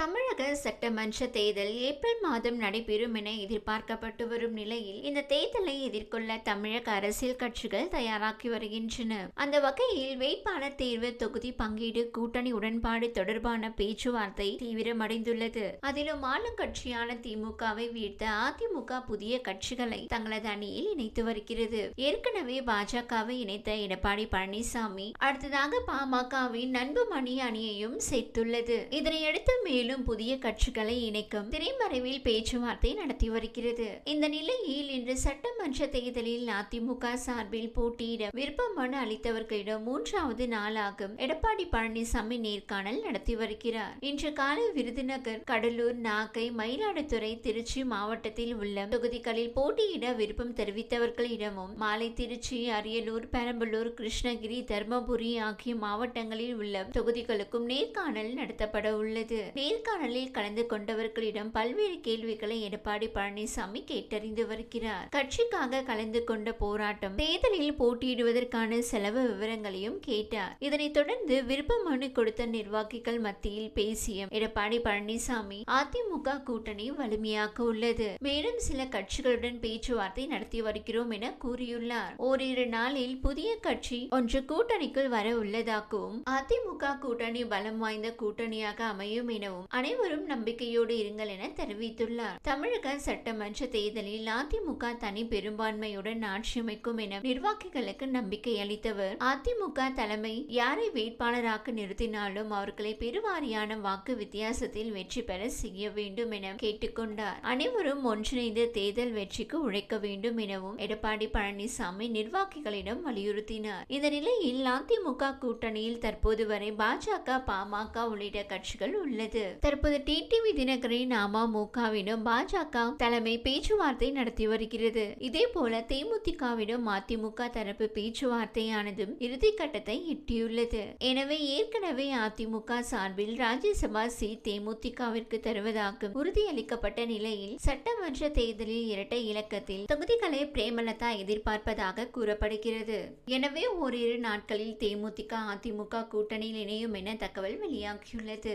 தமிழக சட்டமன்ற தேர்தல் ஏப்ரல் மாதம் நடைபெறும் என எதிர்பார்க்கப்பட்டு வரும் நிலையில் இந்த தேர்தலை எதிர்கொள்ள தமிழக அரசியல் கட்சிகள் தயாராகி வருகின்றன. அந்த வகையில் வேட்பாளர் தேர்வு தொகுதி பங்கீடு கூட்டணி உடன்பாடு தொடர்பான பேச்சுவார்த்தை தீவிரமடைந்துள்ளது. அதிலும் ஆளுங்கட்சியான திமுகவை வீழ்த்த அதிமுக புதிய கட்சிகளை தங்களது அணியில் இணைத்து வருகிறது. ஏற்கனவே பாஜகவை இணைத்த எடப்பாடி பழனிசாமி அடுத்ததாக பாமகவின் நண்புமணி அணியையும் சேர்த்துள்ளது. இதனையடுத்து மேலும் மேலும் புதிய கட்சிகளை இணைக்கும் திரைமறைவில் பேச்சுவார்த்தை நடத்தி வருகிறது. இந்த நிலையில் இன்று சட்டமன்ற தேர்தலில் அதிமுக சார்பில் போட்டியிட விருப்ப மனு அளித்தவர்களிடம் மூன்றாவது நாளாகும் எடப்பாடி பழனிசாமி நேர்காணல் நடத்தி வருகிறார். இன்று காலை விருதுநகர் கடலூர் நாகை மயிலாடுதுறை திருச்சி மாவட்டத்தில் உள்ள தொகுதிகளில் போட்டியிட விருப்பம் தெரிவித்தவர்களிடமும் மாலை திருச்சி அரியலூர் பெரம்பலூர் கிருஷ்ணகிரி தர்மபுரி ஆகிய மாவட்டங்களில் உள்ள தொகுதிகளுக்கும் நேர்காணல் நடத்தப்பட உள்ளது. நேர் நேர்காணலில் கலந்து கொண்டவர்களிடம் பல்வேறு கேள்விகளை எடப்பாடி பழனிசாமி கேட்டறிந்து வருகிறார். கட்சிக்காக கலந்து கொண்ட போராட்டம் தேர்தலில் போட்டியிடுவதற்கான செலவு விவரங்களையும் கேட்டார். இதனைத் தொடர்ந்து விருப்ப மனு கொடுத்த நிர்வாகிகள் மத்தியில் பேசிய எடப்பாடி பழனிசாமி அதிமுக கூட்டணி வலிமையாக உள்ளது. மேலும் சில கட்சிகளுடன் பேச்சுவார்த்தை நடத்தி வருகிறோம் என கூறியுள்ளார். ஓரிரு நாளில் புதிய கட்சி ஒன்று கூட்டணிக்குள் வர உள்ளதாகவும் அதிமுக கூட்டணி பலம் வாய்ந்த கூட்டணியாக அமையும் எனவும் அனைவரும் நம்பிக்கையோடு இருங்கள் என தெரிவித்துள்ளார். தமிழக சட்டமன்ற தேர்தலில் அதிமுக தனி பெரும்பான்மையுடன் ஆட்சி அமைக்கும் என நிர்வாகிகளுக்கு நம்பிக்கை அளித்தவர். அதிமுக தலைமை யாரை வேட்பாளராக நிறுத்தினாலும் அவர்களை பெருவாரியான வாக்கு வித்தியாசத்தில் வெற்றி பெற செய்ய வேண்டும் என கேட்டுக்கொண்டார். அனைவரும் ஒன்றிணைந்து தேர்தல் வெற்றிக்கு உழைக்க வேண்டும் எனவும் எடப்பாடி பழனிசாமி நிர்வாகிகளிடம் வலியுறுத்தினார். இந்த நிலையில் அதிமுக கூட்டணியில் தற்போது வரை பாஜக பாமக உள்ளிட்ட கட்சிகள் உள்ளது. தற்போது டிடிவி தினகரின் அமமுகவிடம் பாஜக தலைமை பேச்சுவார்த்தை நடத்தி வருகிறது. இதே போல தேமுதிகவிடம் அதிமுக தரப்பு பேச்சுவார்த்தையானதும் இறுதிக்கட்டத்தை எட்டியுள்ளது. எனவே ஏற்கனவே அதிமுக சார்பில் ராஜ்யசபா சீட் தேமுதிகவிற்கு தருவதாக உறுதியளிக்கப்பட்ட நிலையில் சட்டமன்ற தேர்தலில் இரட்டை இலக்கத்தில் தொகுதிகளை பிரேமலதா எதிர்பார்ப்பதாக கூறப்படுகிறது. எனவே ஓரிரு நாட்களில் தேமுதிக அதிமுக கூட்டணியில் இணையும் என தகவல் வெளியாகியுள்ளது.